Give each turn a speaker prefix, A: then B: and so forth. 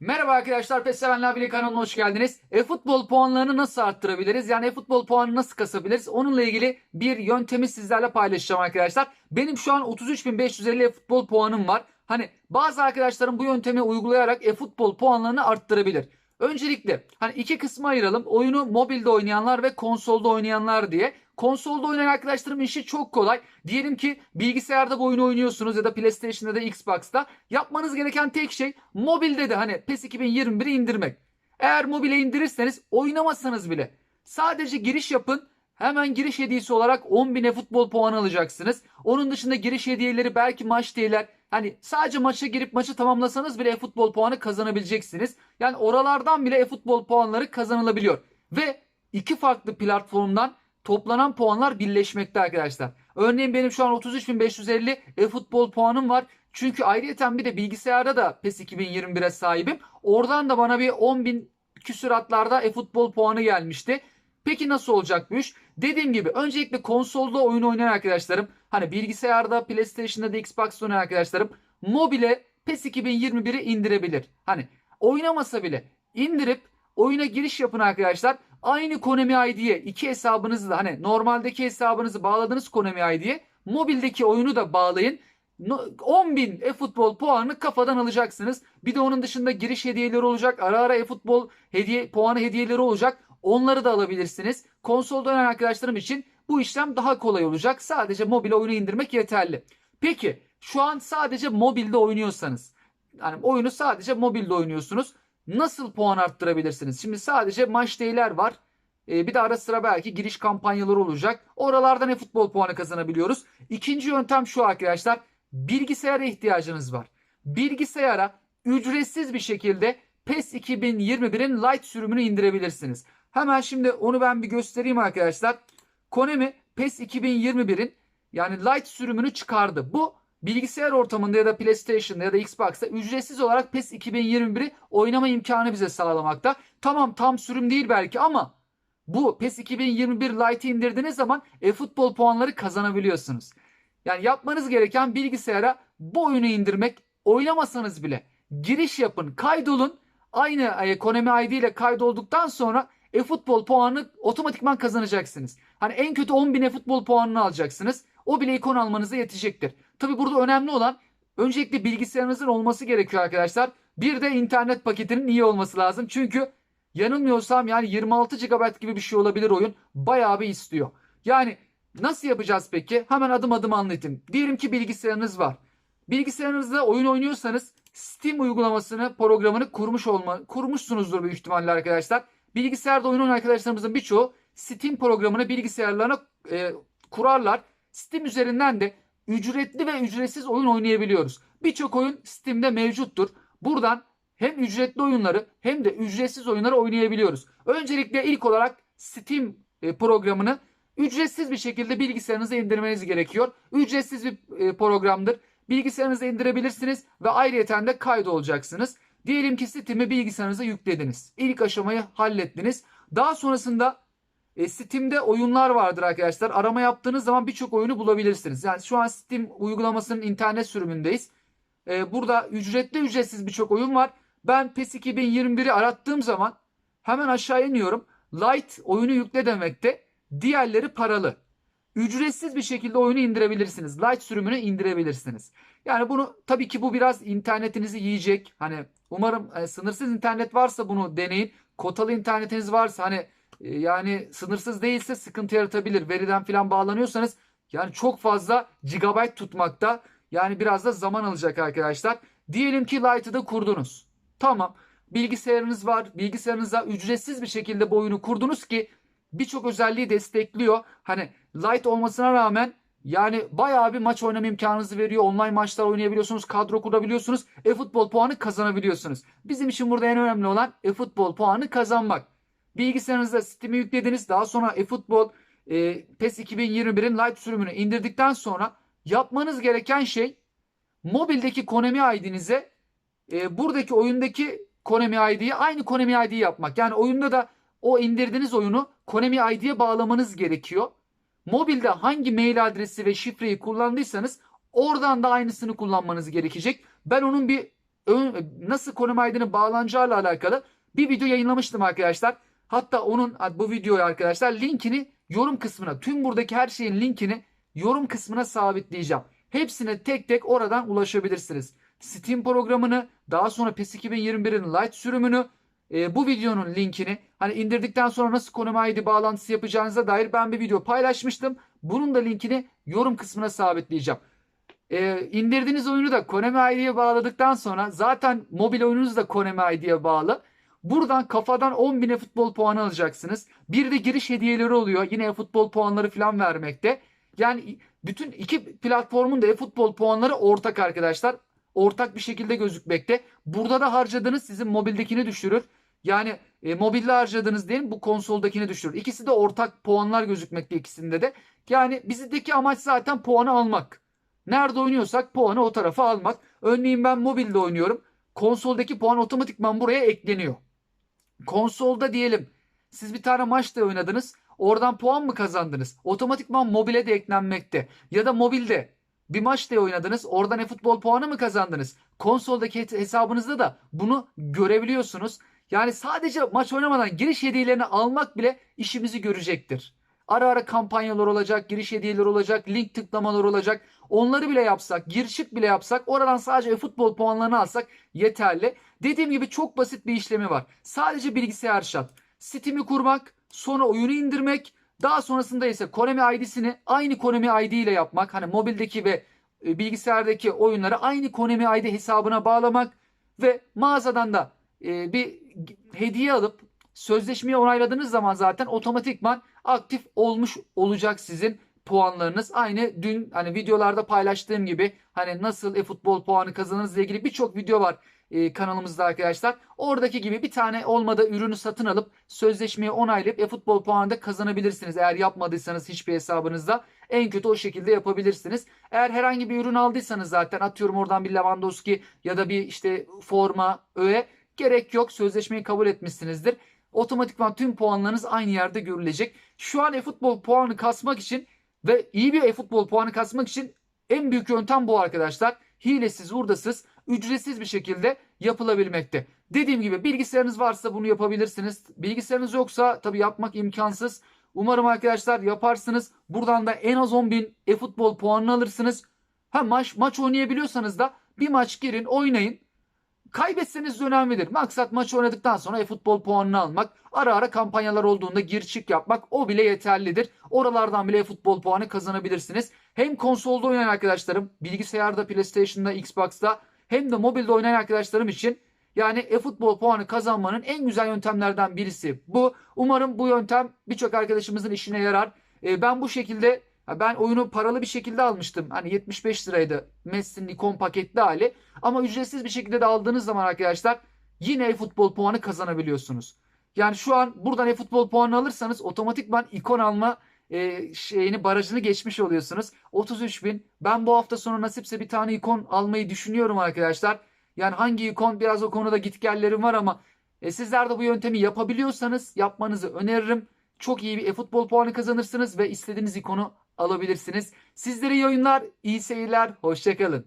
A: Merhaba arkadaşlar, PES Sevenler kanalına hoş geldiniz. E-futbol puanlarını nasıl arttırabiliriz? Yani e-futbol puanını nasıl kasabiliriz? Onunla ilgili bir yöntemi sizlerle paylaşacağım arkadaşlar. Benim şu an 33.550 e-futbol puanım var. Hani bazı arkadaşlarım bu yöntemi uygulayarak e-futbol puanlarını arttırabilir. Öncelikle hani iki kısma ayıralım. Oyunu mobilde oynayanlar ve konsolda oynayanlar diye. Konsolda oynayan arkadaşlarım işi çok kolay. Diyelim ki bilgisayarda bu oyunu oynuyorsunuz ya da PlayStation'da da Xbox'ta. Yapmanız gereken tek şey mobilde de hani PES 2021'i indirmek. Eğer mobile indirirseniz oynamasanız bile sadece giriş yapın. Hemen giriş hediyesi olarak 10.000'e futbol puanı alacaksınız. Onun dışında giriş hediyeleri belki maç değiller. Hani sadece maça girip maçı tamamlasanız bile e-futbol puanı kazanabileceksiniz. Yani oralardan bile e-futbol puanları kazanılabiliyor. Ve iki farklı platformdan toplanan puanlar birleşmekte arkadaşlar. Örneğin benim şu an 33.550 e-futbol puanım var. Çünkü ayrıyeten bir de bilgisayarda da PES 2021'e sahibim. Oradan da bana bir 10.000 küsuratlarda e-futbol puanı gelmişti. Peki nasıl olacak bu iş? Dediğim gibi öncelikle konsolda oyun oynayan arkadaşlarım, hani bilgisayarda, PlayStation'da da Xbox'ta oynayan arkadaşlarım mobile PES 2021'i indirebilir. Hani oynamasa bile indirip oyuna giriş yapın arkadaşlar. Aynı Konami ID'ye iki hesabınızı da hani normaldeki hesabınızı bağladığınız Konami ID'ye mobildeki oyunu da bağlayın. 10.000 e-futbol puanını kafadan alacaksınız. Bir de onun dışında giriş hediyeleri olacak. Ara ara e-futbol hediye puanı hediyeleri olacak. Onları da alabilirsiniz. Konsolda oynayan arkadaşlarım için bu işlem daha kolay olacak. Sadece mobile oyunu indirmek yeterli. Peki şu an sadece mobilde oynuyorsanız yani oyunu sadece mobilde oynuyorsunuz. Nasıl puan arttırabilirsiniz? Şimdi sadece maç değiller var. Ee, bir de ara sıra belki giriş kampanyaları olacak. Oralardan ne futbol puanı kazanabiliyoruz. İkinci yöntem şu arkadaşlar. Bilgisayara ihtiyacınız var. Bilgisayara ücretsiz bir şekilde PES 2021'in Lite sürümünü indirebilirsiniz. Hemen şimdi onu ben bir göstereyim arkadaşlar. Konami PES 2021'in yani Lite sürümünü çıkardı. Bu bilgisayar ortamında ya da PlayStation'da ya da Xbox'ta ücretsiz olarak PES 2021'i oynama imkanı bize sağlamakta. Tamam tam sürüm değil belki ama bu PES 2021 Lite'i indirdiğiniz zaman e-futbol puanları kazanabiliyorsunuz. Yani yapmanız gereken bilgisayara bu oyunu indirmek, oynamasanız bile giriş yapın, kaydolun. Aynı e, Konami ID ile kaydolduktan sonra e-futbol puanını otomatikman kazanacaksınız. Hani en kötü 10.000 e-futbol puanını alacaksınız. O bile ikon almanıza yetecektir. Tabi burada önemli olan öncelikle bilgisayarınızın olması gerekiyor arkadaşlar. Bir de internet paketinin iyi olması lazım. Çünkü yanılmıyorsam yani 26 GB gibi bir şey olabilir oyun. Bayağı bir istiyor. Yani nasıl yapacağız peki? Hemen adım adım anlatayım. Diyelim ki bilgisayarınız var. Bilgisayarınızda oyun oynuyorsanız Steam uygulamasını, programını kurmuş olma, kurmuşsunuzdur büyük ihtimalle arkadaşlar. Bilgisayarda oyun oynayan arkadaşlarımızın birçoğu Steam programını bilgisayarlarına e, kurarlar. Steam üzerinden de ücretli ve ücretsiz oyun oynayabiliyoruz. Birçok oyun Steam'de mevcuttur. Buradan hem ücretli oyunları hem de ücretsiz oyunları oynayabiliyoruz. Öncelikle ilk olarak Steam e, programını ücretsiz bir şekilde bilgisayarınıza indirmeniz gerekiyor. Ücretsiz bir e, programdır. Bilgisayarınıza indirebilirsiniz ve ayrıyeten de kaydolacaksınız. Diyelim ki Steam'i bilgisayarınıza yüklediniz. İlk aşamayı hallettiniz. Daha sonrasında e, Steam'de oyunlar vardır arkadaşlar. Arama yaptığınız zaman birçok oyunu bulabilirsiniz. Yani şu an Steam uygulamasının internet sürümündeyiz. E, burada ücretli ücretsiz birçok oyun var. Ben PES 2021'i arattığım zaman hemen aşağı iniyorum. Light oyunu yükle demekte. Diğerleri paralı. Ücretsiz bir şekilde oyunu indirebilirsiniz. Light sürümünü indirebilirsiniz. Yani bunu tabii ki bu biraz internetinizi yiyecek. Hani umarım e, sınırsız internet varsa bunu deneyin. Kotalı internetiniz varsa hani e, yani sınırsız değilse sıkıntı yaratabilir. Veriden falan bağlanıyorsanız yani çok fazla gigabyte tutmakta. Yani biraz da zaman alacak arkadaşlar. Diyelim ki Light'ı da kurdunuz. Tamam. Bilgisayarınız var. Bilgisayarınıza ücretsiz bir şekilde bu oyunu kurdunuz ki birçok özelliği destekliyor. Hani Light olmasına rağmen yani bayağı bir maç oynama imkanınızı veriyor. Online maçlar oynayabiliyorsunuz. Kadro kurabiliyorsunuz. E-futbol puanı kazanabiliyorsunuz. Bizim için burada en önemli olan e-futbol puanı kazanmak. Bilgisayarınızda Steam'i yüklediniz. Daha sonra eFootball e, PES 2021'in Lite sürümünü indirdikten sonra yapmanız gereken şey mobildeki Konami ID'nize e, buradaki oyundaki Konami ID'yi aynı Konami ID'yi yapmak. Yani oyunda da o indirdiğiniz oyunu Konami ID'ye bağlamanız gerekiyor. Mobilde hangi mail adresi ve şifreyi kullandıysanız oradan da aynısını kullanmanız gerekecek. Ben onun bir ön- nasıl konum ID'nin bağlanacağıyla alakalı bir video yayınlamıştım arkadaşlar. Hatta onun bu videoyu arkadaşlar linkini yorum kısmına tüm buradaki her şeyin linkini yorum kısmına sabitleyeceğim. Hepsine tek tek oradan ulaşabilirsiniz. Steam programını daha sonra PES 2021'in Lite sürümünü e, bu videonun linkini hani indirdikten sonra nasıl konum ID bağlantısı yapacağınıza dair ben bir video paylaşmıştım. Bunun da linkini yorum kısmına sabitleyeceğim. E, indirdiğiniz oyunu da Konami ID'ye bağladıktan sonra zaten mobil oyununuz da Konami ID'ye bağlı. Buradan kafadan 10.000'e futbol puanı alacaksınız. Bir de giriş hediyeleri oluyor. Yine futbol puanları falan vermekte. Yani bütün iki platformun da futbol puanları ortak arkadaşlar. Ortak bir şekilde gözükmekte. Burada da harcadığınız sizin mobildekini düşürür. Yani e, mobilde harcadığınız değil bu konsoldakini düşürür. İkisi de ortak puanlar gözükmekte ikisinde de. Yani bizdeki amaç zaten puanı almak. Nerede oynuyorsak puanı o tarafa almak. Örneğin ben mobilde oynuyorum. Konsoldaki puan otomatikman buraya ekleniyor. Konsolda diyelim siz bir tane maçta oynadınız. Oradan puan mı kazandınız? Otomatikman mobile de eklenmekte. Ya da mobilde bir maçta oynadınız. Oradan e-futbol puanı mı kazandınız? Konsoldaki he- hesabınızda da bunu görebiliyorsunuz. Yani sadece maç oynamadan giriş hediyelerini almak bile işimizi görecektir. Ara ara kampanyalar olacak, giriş hediyeleri olacak, link tıklamalar olacak. Onları bile yapsak, gir çık bile yapsak, oradan sadece futbol puanlarını alsak yeterli. Dediğim gibi çok basit bir işlemi var. Sadece bilgisayar şart. Steam'i kurmak, sonra oyunu indirmek, daha sonrasında ise Konami ID'sini aynı Konami ID ile yapmak. Hani mobildeki ve e, bilgisayardaki oyunları aynı Konami ID hesabına bağlamak ve mağazadan da e, bir hediye alıp sözleşmeyi onayladığınız zaman zaten otomatikman aktif olmuş olacak sizin puanlarınız. Aynı dün hani videolarda paylaştığım gibi hani nasıl e-futbol puanı kazanırız ile ilgili birçok video var e, kanalımızda arkadaşlar. Oradaki gibi bir tane olmadı ürünü satın alıp sözleşmeyi onaylayıp e-futbol puanı da kazanabilirsiniz. Eğer yapmadıysanız hiçbir hesabınızda en kötü o şekilde yapabilirsiniz. Eğer herhangi bir ürün aldıysanız zaten atıyorum oradan bir Lewandowski ya da bir işte forma, öğe gerek yok. Sözleşmeyi kabul etmişsinizdir. Otomatikman tüm puanlarınız aynı yerde görülecek. Şu an e-futbol puanı kasmak için ve iyi bir e-futbol puanı kasmak için en büyük yöntem bu arkadaşlar. Hilesiz, hurdasız, ücretsiz bir şekilde yapılabilmekte. Dediğim gibi bilgisayarınız varsa bunu yapabilirsiniz. Bilgisayarınız yoksa tabii yapmak imkansız. Umarım arkadaşlar yaparsınız. Buradan da en az 10.000 e-futbol puanını alırsınız. Ha maç maç oynayabiliyorsanız da bir maç girin, oynayın. Kaybetseniz de önemlidir. Maksat maçı oynadıktan sonra e-futbol puanını almak. Ara ara kampanyalar olduğunda gir çık yapmak o bile yeterlidir. Oralardan bile e-futbol puanı kazanabilirsiniz. Hem konsolda oynayan arkadaşlarım, bilgisayarda, PlayStation'da, Xbox'ta hem de mobilde oynayan arkadaşlarım için yani e-futbol puanı kazanmanın en güzel yöntemlerden birisi bu. Umarım bu yöntem birçok arkadaşımızın işine yarar. E, ben bu şekilde ben oyunu paralı bir şekilde almıştım. Hani 75 liraydı Messi'nin ikon paketli hali. Ama ücretsiz bir şekilde de aldığınız zaman arkadaşlar yine e-futbol puanı kazanabiliyorsunuz. Yani şu an buradan e-futbol puanı alırsanız otomatikman ikon alma e, şeyini barajını geçmiş oluyorsunuz. 33 bin. Ben bu hafta sonu nasipse bir tane ikon almayı düşünüyorum arkadaşlar. Yani hangi ikon biraz o konuda gitgellerim var ama e, sizler de bu yöntemi yapabiliyorsanız yapmanızı öneririm. Çok iyi bir e-futbol puanı kazanırsınız ve istediğiniz ikonu alabilirsiniz. Sizlere iyi oyunlar, iyi seyirler, hoşçakalın.